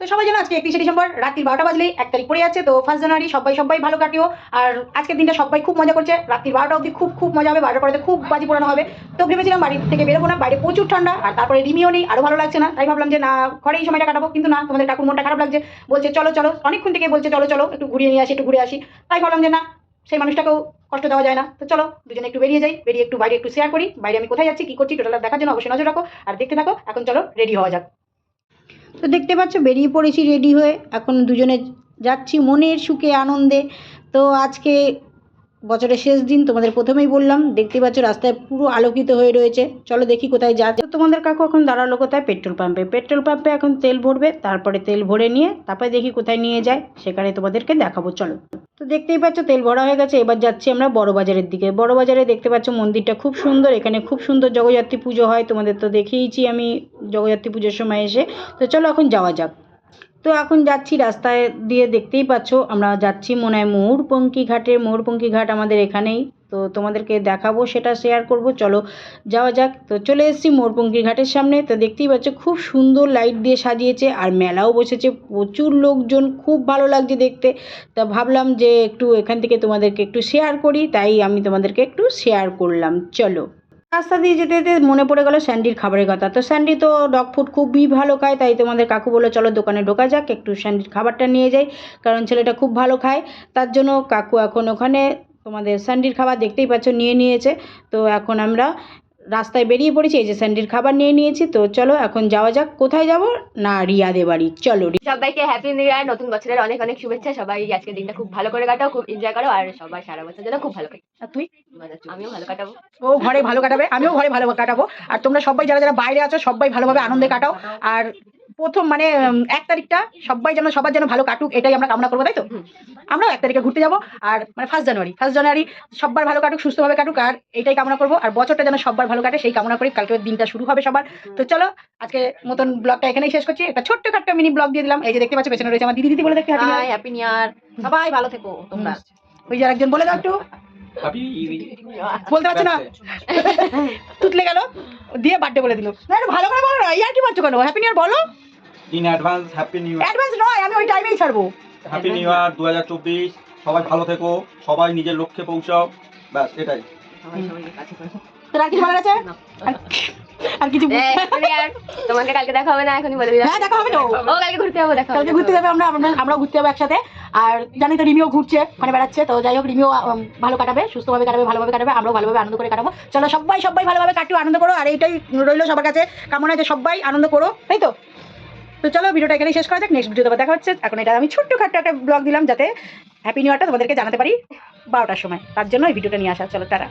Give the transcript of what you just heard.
তো সবাই জানো আজকে একত্রিশে ডিসেম্বর, রাত্রি বারোটা বাজলেই এক তারিখ পড়ে যাচ্ছে, তো ফার্স্ট জানুয়ারি সবাই সবাই ভালো কাটিও। আর আজকের দিনটা সবাই খুব মজা করছে, রাত্রি বারোটা অবধি খুব খুব মজা হবে বারোটা পরে খুব বাজি পোড়ানো হবে। তো ভেবেছিলাম বাড়ি থেকে বেরোবো না, বাইরে প্রচুর ঠান্ডা, আর তারপরে রিমিও নেই আরও ভালো লাগছে না। তাই ভাবলাম যে না ঘরে এই সময়টা কাটাবো, কিন্তু না, তোমাদের ঠাকুর মনটা খারাপ লাগছে। বলছে, চলো চলো। অনেকক্ষণ থেকে বলছে, চলো চলো, একটু ঘুরিয়ে নিয়ে আসি, একটু ঘুরে আসি। তাই ভাবলাম যে না, সেই মানুষটাকেও কষ্ট দেওয়া যায় না। তো চলো, দুজনে একটু বেরিয়ে যাই, বেরিয়ে একটু বাইরে একটু শেয়ার করি, বাইরে আমি কোথায় যাচ্ছি, কি করছি টোটাল দেখার জন্য অবশ্যই নজর রাখো। আর দেখতে থাকো, এখন চলো রেডি হওয়া যাক। তো দেখতে পাচ্ছ, বেরিয়ে পড়েছি রেডি হয়ে। এখন দুজনে যাচ্ছি মনের সুখে, আনন্দে। তো আজকে বছরের শেষ দিন, তোমাদের প্রথমেই বললাম, দেখতে পাচ্ছ রাস্তায় পুরো আলোকিত হয়ে রয়েছে। চলো দেখি কোথায় যা তোমাদের কাকু এখন দাঁড়াল কোথায়? পেট্রোল পাম্পে। পেট্রোল পাম্পে এখন তেল ভরবে, তারপরে তেল ভরে নিয়ে, তারপরে দেখি কোথায় নিয়ে যায়, সেখানে তোমাদেরকে দেখাবো। চলো। তো দেখতেই পাচ্ছ, তেল ভরা হয়ে গেছে, এবার যাচ্ছি আমরা বড় বাজারের দিকে। বড় বাজারে দেখতে পাচ্ছ, মন্দিরটা খুব সুন্দর, এখানে খুব সুন্দর জগদ্ধাত্রী পুজো হয়, তোমাদের তো দেখেইছি আমি জগদ্ধাত্রী পুজোর সময় এসে। তো চলো এখন যাওয়া যাক। তো এখন যাচ্ছি রাস্তায় দিয়ে দেখতেই পাচ্ছ, আমরা যাচ্ছি মনে হয় ময়ূরপঙ্খী ঘাটে ময়ূরপঙ্খী ঘাট আমাদের এখানেই। তো তোমাদেরকে দেখাবো, সেটা শেয়ার করব, চলো যাওয়া যাক। তো চলে এসেছি মোরপঙ্খী ঘাটের সামনে। তো দেখতেই পাচ্ছ, খুব সুন্দর লাইট দিয়ে সাজিয়েছে আর মেলাও বসেছে, প্রচুর লোকজন, খুব ভালো লাগছে দেখতে। তা ভাবলাম যে একটু এখান থেকে তোমাদেরকে একটু শেয়ার করি, তাই আমি তোমাদেরকে একটু শেয়ার করলাম। চলো। রাস্তা দিয়ে যেতে যেতে মনে পড়ে গেল স্যান্ডির খাবারের কথা। তো স্যান্ডি তো ডগ ফুড খুবই ভালো খায়, তাই তোমাদের কাকু বলে চলো দোকানে ঢোকা যাক, একটু স্যান্ডির খাবারটা নিয়ে যাই। কারণ ছেলেটা খুব ভালো খায়। তার জন্য কাকু এখন ওখানে তোমাদের স্যান্ডির খাবার দেখতেই পাচ্ছ, নিয়ে নিয়েছে। তো এখন আমরা রাস্তায় বেরিয়ে পড়েছি এই যে স্যান্ডির খাবার নিয়ে নিয়েছি তো চলো এখন যাওয়া যাক কোথায় যাব? না রিয়াদের বাড়ি চলো সবাইকে হ্যাপি নিউ ইয়ার নতুন বছরের অনেক অনেক শুভেচ্ছা সবাই আজকে দিনটা খুব ভালো করে কাটাও খুব এনজয় করো আর সবাই সারা বছর যেন খুব ভালো কাটে। আর তুই? আমিও ভালো কাটাবো। ও ঘরে ভালো কাটাবে আমিও ঘরে ভালো কাটাবো আর তোমরা সবাই যারা যারা বাইরে আছো সবাই ভালোভাবে আনন্দে কাটাও আর প্রথম মানে এক তারিখটা সবাই যেন সবার যেন ভালো কাটুক এটাই আমরা কামনা করব তাই তো? হুম। আমরাও এক তারিখে ঘুরতে যাব আর মানে ফার্স্ট জানুয়ারি ফার্স্ট জানুয়ারি সবার ভালো কাটুক সুস্থভাবে কাটুক আর এটাই কামনা করব আর বছরটা যেন সবার ভালো কাটে সেই কামনা করি কালকে দিনটা শুরু হবে সবার। তো চলো আজকে মতন ব্লগটা এখানেই শেষ করছি একটা ছোট্ট খাট্ট মিনি ব্লগ দিয়ে দিলাম এই যে দেখতে পাচ্ছ পেছনে রয়েছে আমার দিদি দিদি বলে দেখতে। হ্যাপি নিউ ইয়ার সবাই ভালো থেকো তোমরা। ওই যে আরেকজন বলে দাও একটু। বলতে পারছ না। তুতলে গেল দিয়ে বার্থডে বলে দিল। না একটু ভালো করে বলো না ইয়ার কি পারছ কেন? হ্যাপি নিউ ইয়ার বলো। In advance happy new advance নয় আমি ওই টাইমেই ছাড়বো। হ্যাপি নিউ ইয়ার দু হাজার চব্বিশ। সবাই ভালো থেকো সবাই নিজের লক্ষ্যে পৌঁছাও। ব্যাস এটাই। তোর আর কিছু বলার আছে? আর- কিছু। তোমাকে কালকে দেখা হবে না এখনই বলে দিলাম। হ্যাঁ দেখা হবে তো। ও কালকে ঘুরতে যাব দেখা কালকে ঘুরতে যাবে আমরা আমরা- আমরাও ঘুরতে যাব একসাথে। আর জানি তো রিমিও ঘুরছে মানে বেড়াচ্ছে, তো যাই হোক, রিমিও ভালো কাটাবে, সুস্থভাবে কাটাবে, ভালোভাবে কাটাবে, আমরাও ভালোভাবে আনন্দ করে কাটাবো। চলো সবাই সবাই ভালোভাবে কাটিও আনন্দ করো, আর এইটাই রইল সবার কাছে কামনা যে সবাই আনন্দ করো, তাই তো? তো চলো, ভিডিওটা এখানে শেষ করা যাক নেক্সট ভিডিওতে আবার দেখা হচ্ছে। এখন এটা আমি ছোট্ট খাট্ট একটা ব্লগ দিলাম যাতে হ্যাপি নিউ ইয়ারটা তোমাদেরকে জানাতে পারি বারোটার সময়। তার জন্য এই ভিডিওটা নিয়ে আসা, চলো তারা